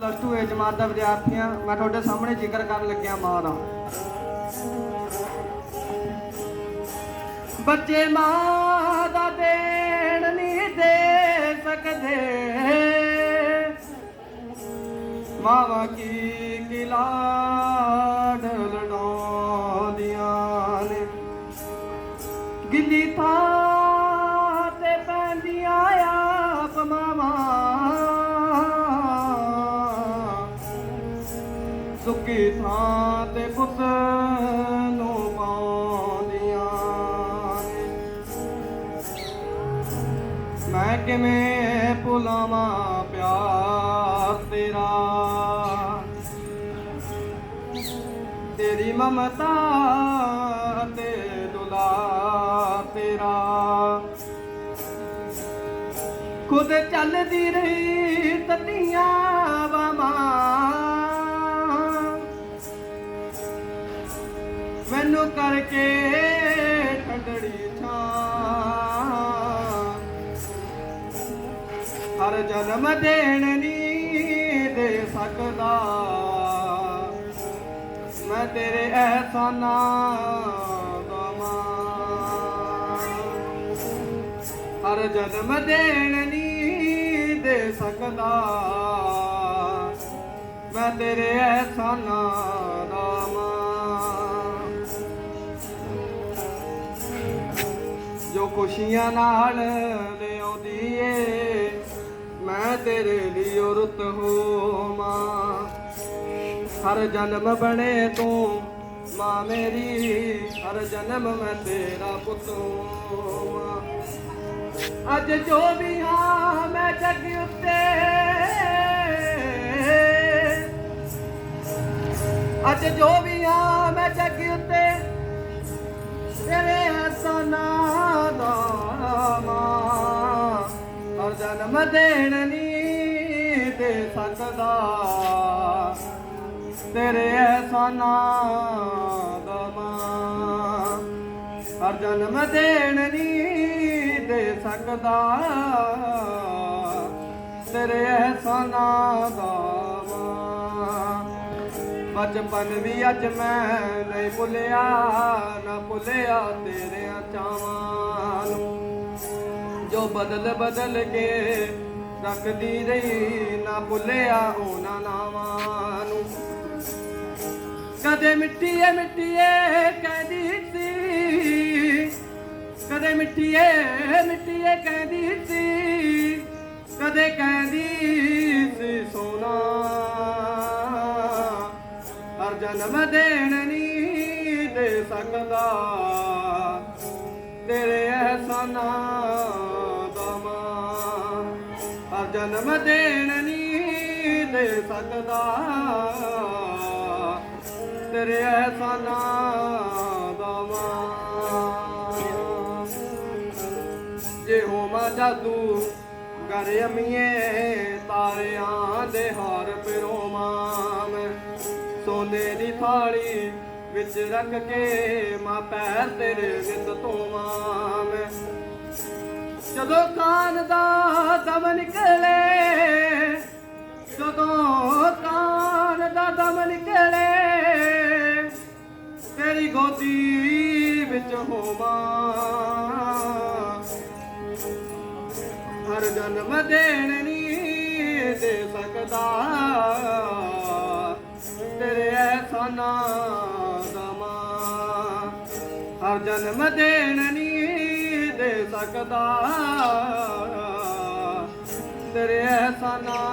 Plus 2 ਏ ਜਮਾਤ ਦਾ ਵਿਦਿਆਰਥੀਆਂ, ਮੈਂ ਤੁਹਾਡੇ ਸਾਹਮਣੇ ਜ਼ਿਕਰ ਕਰਨ ਲੱਗਿਆ ਮਾਂ ਦਾ ਬੱਚੇ ਮਾਂ ਦਾ ਦੇਣ ਨਹੀਂ ਦੇ ਸਕਦੇ। ਮਾਵਾਂ ਕੀ ਕੀ ਲਾਡ ਨੇ। ਗਿੱਲੀ ਥਾਂ ਸੁੱਕੀ ਥਾਂ ਤੇ ਪੁੱਤ ਨੂੰ ਪਾਉਂਦੀਆਂ ਨੇ। ਮੈਂ ਕਿਵੇਂ ਭੁਲਾਵਾਂ ਪਿਆਰ ਤੇਰਾ? ਤੇਰੀ ਮਮਤਾ ਤੇ ਦੁਲਾ ਤੇਰਾ। ਖੁਦ ਚੱਲਦੀ ਰਹੀ ਤਤੀਆਂ ਬਾਮਾਂ ਮੈਨੂੰ ਕਰਕੇ ਠੰਡੜੀ ਛਾਂ। ਹਰ ਜਨਮ ਦੇਣ ਨਹੀਂ ਦੇ ਸਕਦਾ। ਮੈਂ ਤੇਰੇ ਅਹਿਸਾਨਾਂ ਦਾ ਮਾਂ। ਹਰ ਜਨਮ ਦੇਣ ਨਹੀਂ ਦੇ ਸਕਦਾ। ਮੈਂ ਤੇਰੇ ਅਹਿਸਾਨਾਂ ਦਾ ਮਾਂ। ਜੋ ਖੁਸ਼ੀਆਂ ਨਾਲ ਲਿਆਉਂਦੀ ਏ ਮੈਂ ਤੇਰੇ ਲਈ ਰੁੱਤ ਹੋਵਾਂ। ਹਰ ਜਨਮ ਬਣੇ ਤੂੰ, ਮਾਂ ਮੇਰੀ, ਹਰ ਜਨਮ ਮੈਂ ਤੇਰਾ ਪੁੱਤ ਹੋਵਾਂ। ਅੱਜ ਜੋ ਵੀ ਹਾਂ ਮੈਂ ਜੱਗ ਉੱਤੇ, ਅੱਜ ਜੋ ਵੀ ਹਾਂ ਮੈਂ ਜੱਗ ਉੱਤੇ, ਤੇਰੇ ਹਸਨਾ ਜਨਮ ਦੇਣ ਨਹੀਂ ਦੇ ਸਕਦਾ। ਤੇਰੇ ਹਸਨਾ ਦਾ ਹਰ ਜਨਮ ਦੇਣ ਨਹੀਂ ਦੇ ਸਕਦਾ। ਤੇਰੇ ਹਸਨਾ ਦਾ ਬਚਪਨ ਵੀ ਅੱਜ ਮੈਂ ਨਹੀਂ ਭੁੱਲਿਆ, ਨਾ ਭੁੱਲਿਆ ਤੇਰਿਆਂ ਚਾਵਾਂ ਨੂੰ। ਜੋ ਬਦਲ ਬਦਲ ਕੇ ਰੱਖਦੀ ਰਹੀ, ਨਾ ਭੁੱਲਿਆ ਉਹਨਾਂ ਨਾਵਾਂ ਨੂੰ। ਕਦੇ ਮਿੱਟੀਏ ਮਿੱਟੀਏ ਕਹਿੰਦੀ ਸੀ। ਕਦੇ ਮਿੱਟੀਏ ਮਿੱਟੀਏ ਕਹਿੰਦੀ ਸੀ। ਕਦੇ ਕਹਿੰਦੀ ਸੀ ਸੋਨਾ। ਹਰ ਜਨਮ ਦੇਣ ਨਹੀਂ ਦੇ ਸਕਦਾ ਤੇਰੇ ਅਹਿਸਾਨਾਂ। ਜਨਮ ਦੇਣ ਨਹੀਂ ਦੇ ਸਕਦਾ ਤੇਰੇ ਅਹਿਸਾਨਾਂ ਦਾ ਮਾਂ ਜੇ ਹੋਵਾਂ ਜਾਦੂ ਕਰ ਅਮੀਏ, ਤਾਰਿਆਂ ਦੇ ਹਾਰ ਪਿਰੋਵਾਂ। ਮੈਂ ਸੋਨੇ ਦੀ ਥਾਲੀ ਵਿੱਚ ਰੱਖ ਕੇ ਮਾਂ ਪੈਰ ਤੇਰੇ ਵਿੱਚ ਧੋਵਾਂ। ਮੈਂ ਜਦੋਂ ਕਾਨ ਦਾ ਦਮ ਨਿਕਲੇ, ਜਦੋਂ ਕਾਨ ਦਾ ਦਮ ਨਿਕਲੇ, ਤੇਰੀ ਗੋਦੀ ਵਿੱਚ ਹੋਵਾਂ। ਹਰ ਜਨਮ ਦੇਣ ਨਹੀਂ ਦੇ ਸਕਦਾ। ਤੇਰੇ ਅਹਿਸਾਨਾਂ ਦਾ ਹਰ ਜਨਮ ਦੇਣ ਨਹੀਂ ਦੇ ਸਕਦਾ। ਤੇਰੇ ਅਹਿਸਾਨਾਂ